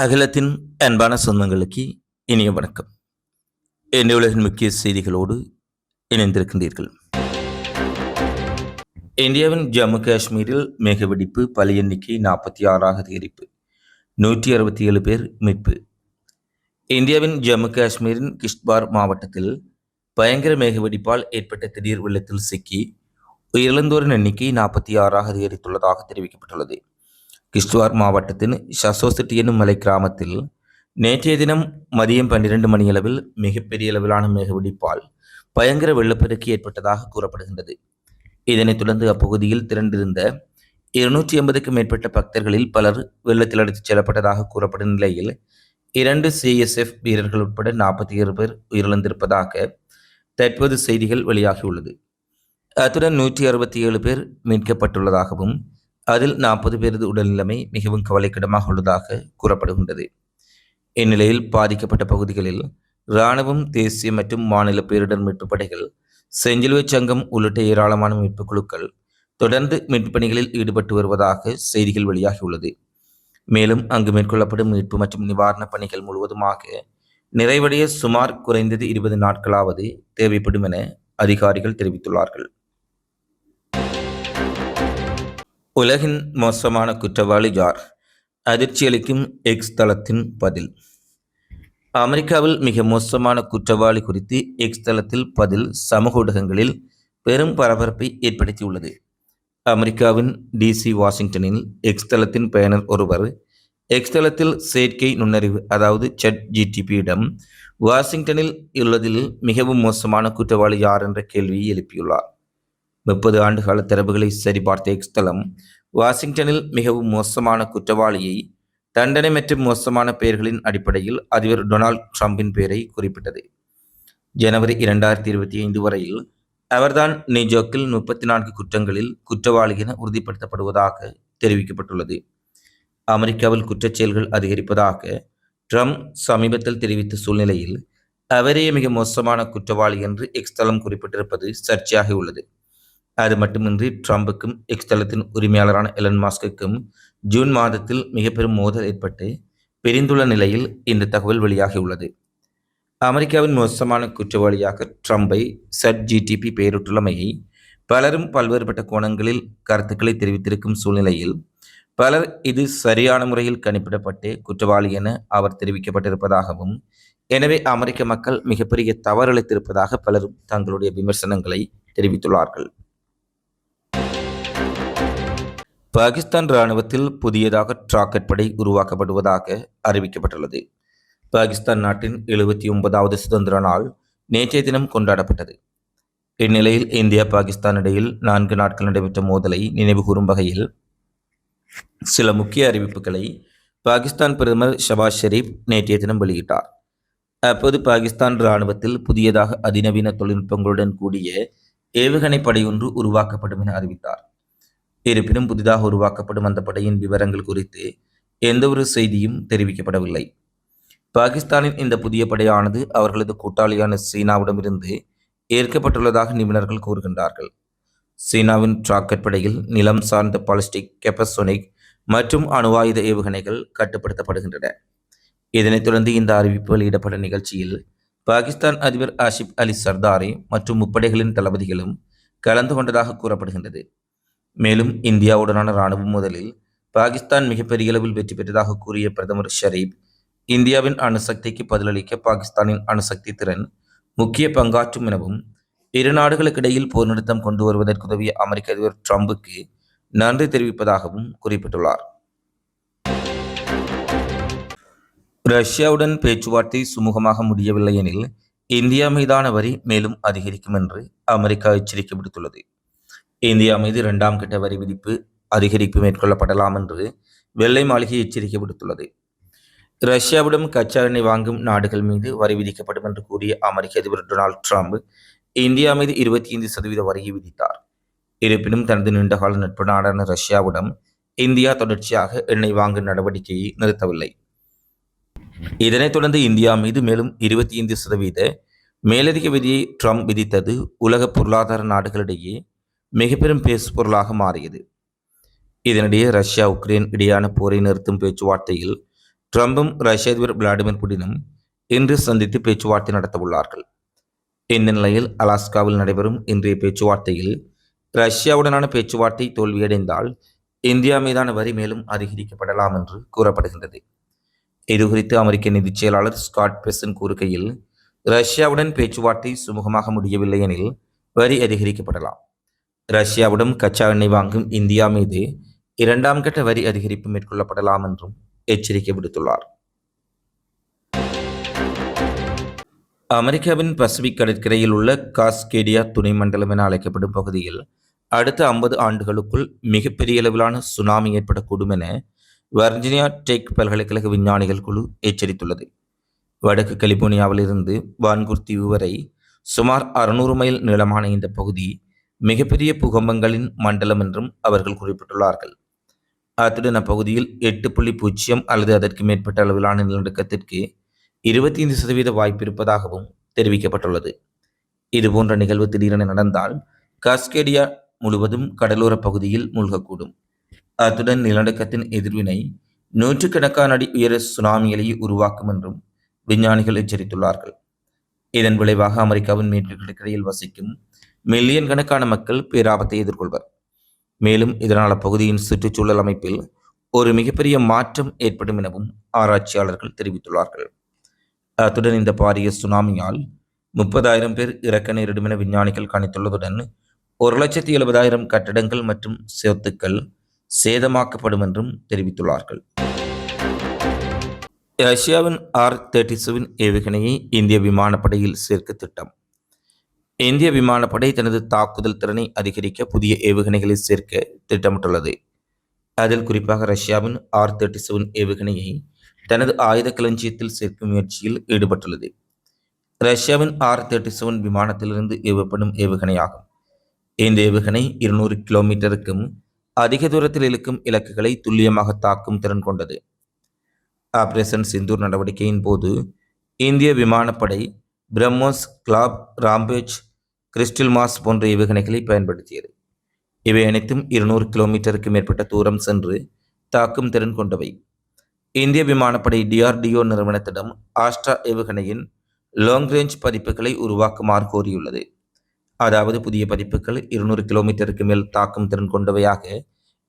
அகிலத்தின் அன்பான சொந்தங்களுக்கு இனிய வணக்கம். இந்த உலகின் முக்கிய செய்திகளோடு இணைந்திருக்கின்றீர்கள். இந்தியாவின் ஜம்மு காஷ்மீரில் மேக வெடிப்பு பலி எண்ணிக்கை நாற்பத்தி ஆறாக அதிகரிப்பு நூற்றி அறுபத்தி ஏழு பேர் மீட்பு. இந்தியாவின் ஜம்மு காஷ்மீரின் கிஷ்ட்பார் மாவட்டத்தில் பயங்கர மேக வெடிப்பால் ஏற்பட்ட திடீர் வெள்ளத்தில் சிக்கி உயிரிழந்தோரின் எண்ணிக்கை நாற்பத்தி ஆறாக அதிகரித்துள்ளதாக தெரிவிக்கப்பட்டுள்ளது. கிஷ்த்வார் மாவட்டத்தின் ஷசோசிட்டி என்னும் மலை கிராமத்தில் நேற்றைய தினம் மதியம் பன்னிரண்டு மணியளவில் மிகப்பெரிய அளவிலான மேகவெடிப்பால் பயங்கர வெள்ளப்பெருக்கு ஏற்பட்டதாக கூறப்படுகின்றது. இதனைத் தொடர்ந்து அப்பகுதியில் திரண்டிருந்த இருநூற்றி எண்பதுக்கும் மேற்பட்ட பக்தர்களில் பலர் வெள்ளத்தில் அடித்துச் செல்லப்பட்டதாக கூறப்படும் நிலையில் இரண்டு சிஎஸ்எஃப் வீரர்கள் உட்பட நாற்பத்தி ஏழு பேர் உயிரிழந்திருப்பதாக தற்போது செய்திகள் வெளியாகியுள்ளது. அத்துடன் நூற்றி அறுபத்தி ஏழு பேர் மீட்கப்பட்டுள்ளதாகவும் அதில் நாற்பது பேரது உடல்நிலைமை மிகவும் கவலைக்கிடமாக உள்ளதாக கூறப்படுகின்றது. இந்நிலையில் பாதிக்கப்பட்ட பகுதிகளில் இராணுவம் தேசிய மற்றும் மாநில பேரிடர் மீட்பு படைகள் செஞ்சிலுவை சங்கம் உள்ளிட்ட ஏராளமான மீட்புக் குழுக்கள் தொடர்ந்து மீட்பு பணிகளில் ஈடுபட்டு வருவதாக செய்திகள் வெளியாகியுள்ளது. மேலும் அங்கு மேற்கொள்ளப்படும் மீட்பு மற்றும் நிவாரணப் பணிகள் முழுவதுமாக நிறைவடைய சுமார் குறைந்தது இருபது நாட்களாவது தேவைப்படும் என அதிகாரிகள் தெரிவித்துள்ளார்கள். உலகின் மோசமான குற்றவாளி யார்? அதிர்ச்சியளிக்கும் எக்ஸ் தளத்தின் பதில். அமெரிக்காவில் மிக மோசமான குற்றவாளி குறித்து எக்ஸ் தளத்தில் பதில் சமூக ஊடகங்களில் பெரும் பரபரப்பை ஏற்படுத்தியுள்ளது. அமெரிக்காவின் டிசி வாஷிங்டனில் எக்ஸ் தளத்தின் பயனர் ஒருவர் எக்ஸ் தளத்தில் செயற்கை நுண்ணறிவு அதாவது செட் ஜிடிபியிடம் வாஷிங்டனில் உள்ளதில் மிகவும் மோசமான குற்றவாளி யார் என்ற கேள்வியை எழுப்பியுள்ளார். முப்பது ஆண்டுகால தரவுகளை சரிபார்த்த எக்ஸ்தலம் வாஷிங்டனில் மிகவும் மோசமான குற்றவாளியை தண்டனை மற்றும் மோசமான பெயர்களின் அடிப்படையில் அதிபர் டொனால்ட் ட்ரம்பின் பெயரை குறிப்பிட்டது. ஜனவரி இரண்டாயிரத்தி இருபத்தி ஐந்து வரையில் அவர்தான் நியூஜோக்கில் முப்பத்தி நான்கு குற்றங்களில் குற்றவாளி என உறுதிப்படுத்தப்படுவதாக தெரிவிக்கப்பட்டுள்ளது. அமெரிக்காவில் குற்றச்செயல்கள் அதிகரிப்பதாக ட்ரம்ப் சமீபத்தில் தெரிவித்த சூழ்நிலையில் அவரே மிக மோசமான குற்றவாளி என்று எக்ஸ்தலம் குறிப்பிட்டிருப்பது சர்ச்சையாக உள்ளது. அது மட்டுமின்றி ட்ரம்புக்கும் எக்ஸ்தலத்தின் உரிமையாளரான எலன் மாஸ்குக்கும் ஜூன் மாதத்தில் மிக பெரும் மோதல் ஏற்பட்டு பிரிந்துள்ள நிலையில் இந்த தகவல் வெளியாகியுள்ளது. அமெரிக்காவின் மோசமான குற்றவாளியாக ட்ரம்பை சட் ஜிடிபி பெயரிட்டுள்ளமையை பலரும் பல்வேறுபட்ட கோணங்களில் கருத்துக்களை தெரிவித்திருக்கும் சூழ்நிலையில் பலர் இது சரியான முறையில் கணிப்பிடப்பட்டு குற்றவாளி என அவர் தெரிவிக்கப்பட்டிருப்பதாகவும் எனவே அமெரிக்க மக்கள் மிகப்பெரிய தவறிழைத்திருப்பதாக பலரும் தங்களுடைய விமர்சனங்களை தெரிவித்துள்ளார்கள். பாகிஸ்தான் இராணுவத்தில் புதியதாக ராக்கெட் படை உருவாக்கப்படுவதாக அறிவிக்கப்பட்டுள்ளது. பாகிஸ்தான் நாட்டின் எழுபத்தி ஒன்பதாவது சுதந்திர நாள் நேற்றைய தினம் கொண்டாடப்பட்டது. இந்நிலையில் இந்தியா பாகிஸ்தான் இடையில் நான்கு நாட்கள் நடைபெற்ற மோதலை நினைவுகூரும் வகையில் சில முக்கிய அறிவிப்புகளை பாகிஸ்தான் பிரதமர் ஷபாஸ் ஷெரீப் நேற்றைய தினம் வெளியிட்டார். அப்போது பாகிஸ்தான் இராணுவத்தில் புதியதாக அதிநவீன தொழில்நுட்பங்களுடன் கூடிய ஏவுகணை படை ஒன்று உருவாக்கப்படும் என அறிவித்தார். இருப்பினும் புதிதாக உருவாக்கப்படும் அந்த படையின் விவரங்கள் குறித்து எந்தவொரு செய்தியும் தெரிவிக்கப்படவில்லை. பாகிஸ்தானின் இந்த புதிய படையானது அவர்களது கூட்டாளியான சீனாவிடமிருந்து ஏற்கப்பட்டுள்ளதாக நிபுணர்கள் கூறுகின்றார்கள். சீனாவின் டிராக்கெட் படையில் நிலம் சார்ந்த பாலிஸ்டிக் கெப்பசோனிக் மற்றும் அணுவாயுத ஏவுகணைகள் கட்டுப்படுத்தப்படுகின்றன. இதனைத் தொடர்ந்து இந்த அறிவிப்பு வெளியிடப்பட்ட நிகழ்ச்சியில் பாகிஸ்தான் அதிபர் ஆசிப் அலி சர்தாரி மற்றும் முப்படைகளின் தளபதிகளும் கலந்து கொண்டதாக கூறப்படுகின்றது. மேலும் இந்தியாவுடனான இராணுவ மோதலில் பாகிஸ்தான் மிகப்பெரிய அளவில் வெற்றி பெற்றதாக கூறிய பிரதமர் ஷரீப் இந்தியாவின் அணுசக்திக்கு பதிலளிக்க பாகிஸ்தானின் அணுசக்தி திறன் முக்கிய பங்காற்றும் எனவும் இரு நாடுகளுக்கிடையில் போர் நிறுத்தம் கொண்டு வருவதற்கு உதவிய அமெரிக்க அதிபர் ட்ரம்புக்கு நன்றி தெரிவிப்பதாகவும் குறிப்பிட்டுள்ளார். ரஷ்யாவுடன் பேச்சுவார்த்தை சுமூகமாக முடியவில்லை எனில் இந்தியா மீதான வரி மேலும் அதிகரிக்கும் என்று அமெரிக்கா எச்சரிக்கை விடுத்துள்ளது. இந்தியா மீது இரண்டாம் கட்ட வரி விதிப்பு அதிகரிப்பு மேற்கொள்ளப்படலாம் என்று வெள்ளை மாளிகை எச்சரிக்கை விடுத்துள்ளது. ரஷ்யாவிடம் கச்சா எண்ணெய் வாங்கும் நாடுகள் மீது வரி விதிக்கப்படும் என்று கூறிய அமெரிக்க அதிபர் டொனால்டு ட்ரம்ப் இந்தியா மீது இருபத்தி ஐந்து சதவீத வரியை விதித்தார். இருப்பினும் தனது நீண்டகால நட்பு நாடான ரஷ்யாவிடம் இந்தியா தொடர்ச்சியாக எண்ணெய் வாங்கும் நடவடிக்கையை நிறுத்தவில்லை. இதனைத் தொடர்ந்து இந்தியா மீது மேலும் இருபத்தி ஐந்து சதவீத மேலதிக விதியை ட்ரம்ப் விதித்தது உலக பொருளாதார நாடுகளிடையே மிக பெரும் பேசு பொருளாக மாறியது. இதனிடையே ரஷ்யா உக்ரைன் இடையான போரை நிறுத்தும் பேச்சுவார்த்தையில் ட்ரம்பும் ரஷ்ய அதிபர் விளாடிமிர் புடினும் இன்று சந்தித்து பேச்சுவார்த்தை நடத்தவுள்ளார்கள். இந்த நிலையில் அலாஸ்காவில் நடைபெறும் இன்றைய பேச்சுவார்த்தையில் ரஷ்யாவுடனான பேச்சுவார்த்தை தோல்வியடைந்தால் இந்தியா மீதான வரி மேலும் அதிகரிக்கப்படலாம் என்று கூறப்படுகின்றது. இதுகுறித்து அமெரிக்க நிதிச் செயலாளர் ஸ்காட் பெசன் கூறுகையில் ரஷ்யாவுடன் பேச்சுவார்த்தை சுமூகமாக முடியவில்லை எனில் வரி அதிகரிக்கப்படலாம். ரஷ்யாவுடன் கச்சா எண்ணெய் வாங்கும் இந்தியா மீது இரண்டாம் கட்ட வரி அதிகரிப்பு மேற்கொள்ளப்படலாம் என்றும் எச்சரிக்கை விடுத்துள்ளார். அமெரிக்காவின் பசிபிக் கடற்கரையில் உள்ள காஸ்கேடியா துணை மண்டலம் என அழைக்கப்படும் பகுதியில் அடுத்த ஐம்பது ஆண்டுகளுக்குள் மிகப்பெரிய அளவிலான சுனாமி ஏற்படக்கூடும் என வர்ஜினியா டெக் பல்கலைக்கழக விஞ்ஞானிகள் குழு எச்சரித்துள்ளது. வடக்கு கலிபோர்னியாவிலிருந்து வான்கூர் தீவு வரை சுமார் அறுநூறு மைல் நீளமான இந்த பகுதி மிகப்பெரிய பூகம்பங்களின் மண்டலம் என்றும் அவர்கள் குறிப்பிட்டுள்ளார்கள். அத்துடன் அப்பகுதியில் எட்டு புள்ளி பூஜ்ஜியம் அல்லது அதற்கு மேற்பட்ட அளவிலான நிலநடுக்கத்திற்கு இருபத்தி ஐந்து சதவீத வாய்ப்பு இருப்பதாகவும் தெரிவிக்கப்பட்டுள்ளது. இதுபோன்ற நிகழ்வு திடீரென நடந்தால் காஸ்கேடியா முழுவதும் கடலோர பகுதியில் மூழ்கக்கூடும். அத்துடன் நிலநடுக்கத்தின் எதிர்வினை நூற்றுக்கணக்கான அடி உயர சுனாமிகளை உருவாக்கும் என்றும் விஞ்ஞானிகள் எச்சரித்துள்ளார்கள். இதன் விளைவாக அமெரிக்காவின் மேற்கு கடற்கரையில் வசிக்கும் மில்லியன் கணக்கான மக்கள் பேராபத்தை எதிர்கொள்வர். மேலும் இதனால் அப்பகுதியின் சுற்றுச்சூழல் அமைப்பில் ஒரு மிகப்பெரிய மாற்றம் ஏற்படும் எனவும் ஆராய்ச்சியாளர்கள் தெரிவித்துள்ளார்கள். அத்துடன் இந்த பாரிய சுனாமியால் முப்பதாயிரம் பேர் இறக்க நேரிடும் என விஞ்ஞானிகள் கணித்துள்ளதுடன் ஒரு லட்சத்தி எழுபதாயிரம் கட்டடங்கள் மற்றும் சொத்துக்கள் சேதமாக்கப்படும் என்றும் தெரிவித்துள்ளார்கள். ரஷ்யாவின் ஆர் தேர்ட்டி செவன் ஏவுகணையை இந்திய விமானப்படையில் சேர்க்க திட்டம். இந்திய விமானப்படை தனது தாக்குதல் திறனை அதிகரிக்க புதிய ஏவுகணைகளை சேர்க்க திட்டமிட்டுள்ளது. அதில் குறிப்பாக ரஷ்யாவின் ஆர் தேர்ட்டி செவன் ஏவுகணையை தனது ஆயுத களஞ்சியத்தில் சேர்க்கும் முயற்சியில் ஈடுபட்டுள்ளது. ரஷ்யாவின் ஆர் தேர்ட்டி செவன் விமானத்திலிருந்து ஏவப்படும் ஏவுகணையாகும். இந்த ஏவுகணை இருநூறு கிலோமீட்டருக்கும் அதிக தூரத்தில் இழுக்கும் இலக்குகளை துல்லியமாக தாக்கும் திறன் கொண்டது. ஆபரேஷன் சிந்தூர் நடவடிக்கையின் போது இந்திய விமானப்படை பிரம்மோஸ் கிளாப் ராம்பேஜ் கிறிஸ்டில் மாஸ் போன்ற ஏவுகணைகளை பயன்படுத்தியது. இவை அனைத்தும் இருநூறு கிலோமீட்டருக்கு மேற்பட்ட தூரம் சென்று தாக்கும் திறன் கொண்டவை. இந்திய விமானப்படை டிஆர்டிஓ நிறுவனத்திடம் ஆஸ்ட்ரா ஏவுகணையின் லாங் ரேஞ்ச் பதிப்புகளை உருவாக்குமாறு கோரியுள்ளது. அதாவது புதிய பதிப்புகள் இருநூறு கிலோமீட்டருக்கு மேல் தாக்கும் திறன் கொண்டவையாக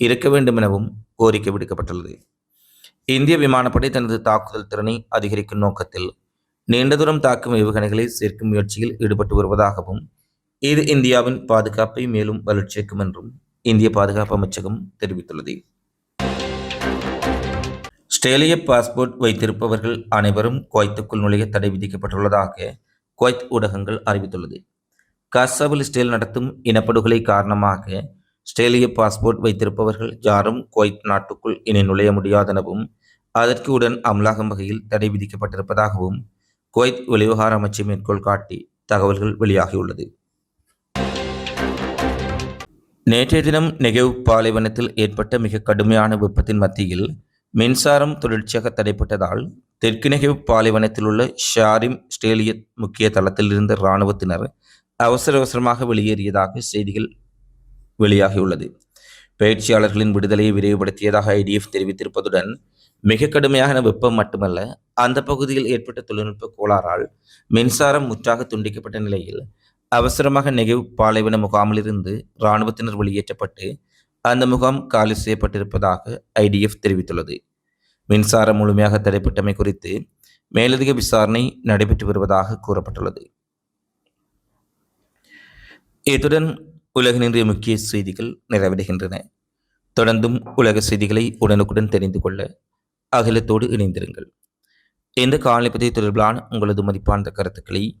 இருக்க வேண்டும் எனவும் கோரிக்கை விடுக்கப்பட்டுள்ளது. இந்திய விமானப்படை தனது தாக்குதல் திறனை அதிகரிக்கும் நோக்கத்தில் நீண்ட தூரம் தாக்கும் ஏவுகணைகளை சேர்க்கும் முயற்சியில் ஈடுபட்டு வருவதாகவும் இது இந்தியாவின் பாதுகாப்பை மேலும் வளர்ச்சிக்கும் என்றும் இந்திய பாதுகாப்பு அமைச்சகம் தெரிவித்துள்ளது. ஆஸ்திரேலிய பாஸ்போர்ட் வைத்திருப்பவர்கள் அனைவரும் குவைத்துக்குள் நுழைய தடை விதிக்கப்பட்டுள்ளதாக குவைத் ஊடகங்கள் அறிவித்துள்ளது. காசாவில் ஸ்டேல் நடத்தும் இனப்படுகொலை காரணமாக ஸ்டேலிய பாஸ்போர்ட் வைத்திருப்பவர்கள் யாரும் குவைத் நாட்டுக்குள் இனி நுழைய முடியாதெனவும் அதற்கு உடன் அமலாகும் வகையில் தடை விதிக்கப்பட்டிருப்பதாகவும் குவைத் வெளிவகார அமைச்சை மேற்கோள் காட்டி தகவல்கள் வெளியாகியுள்ளது. நேற்றைய தினம் நெகவ் பாலைவனத்தில் ஏற்பட்ட மிக கடுமையான வெப்பத்தின் மத்தியில் மின்சாரம் தொடர்ச்சியாக தடைப்பட்டதால் தெற்கு நெகிவ் பாலைவனத்தில் உள்ள ஷாரிம் ஸ்டேலிய முக்கிய தளத்தில் இருந்த இராணுவத்தினர் அவசர அவசரமாக வெளியேறியதாக செய்திகள் வெளியாகியுள்ளது. பயிற்சியாளர்களின் விடுதலையை விரைவுபடுத்தியதாக ஐடிஎஃப் தெரிவித்திருப்பதுடன் மிக கடுமையான வெப்பம் மட்டுமல்ல அந்த பகுதியில் ஏற்பட்ட தொழில்நுட்ப கோளாறால் மின்சாரம் முற்றாக துண்டிக்கப்பட்ட நிலையில் அவசரமாக நெகிவ் பாலைவன முகாமிலிருந்து இராணுவத்தினர் வெளியேற்றப்பட்டு அந்த முகாம் காலி செய்யப்பட்டிருப்பதாக ஐடிஎஃப் தெரிவித்துள்ளது. மின்சாரம் முழுமையாக தடைப்பட்டமை குறித்து மேலதிக விசாரணை நடைபெற்று வருவதாக கூறப்பட்டுள்ளது. இத்துடன் உலக முக்கிய செய்திகள் நிறைவடைகின்றன. தொடர்ந்தும் உலக செய்திகளை உடனுக்குடன் தெரிந்து கொள்ள அகிலத்தோடு இணைந்திருங்கள். இந்த காலநிலை தொடர்பிலான உங்களது மதிப்பான கருத்துக்களை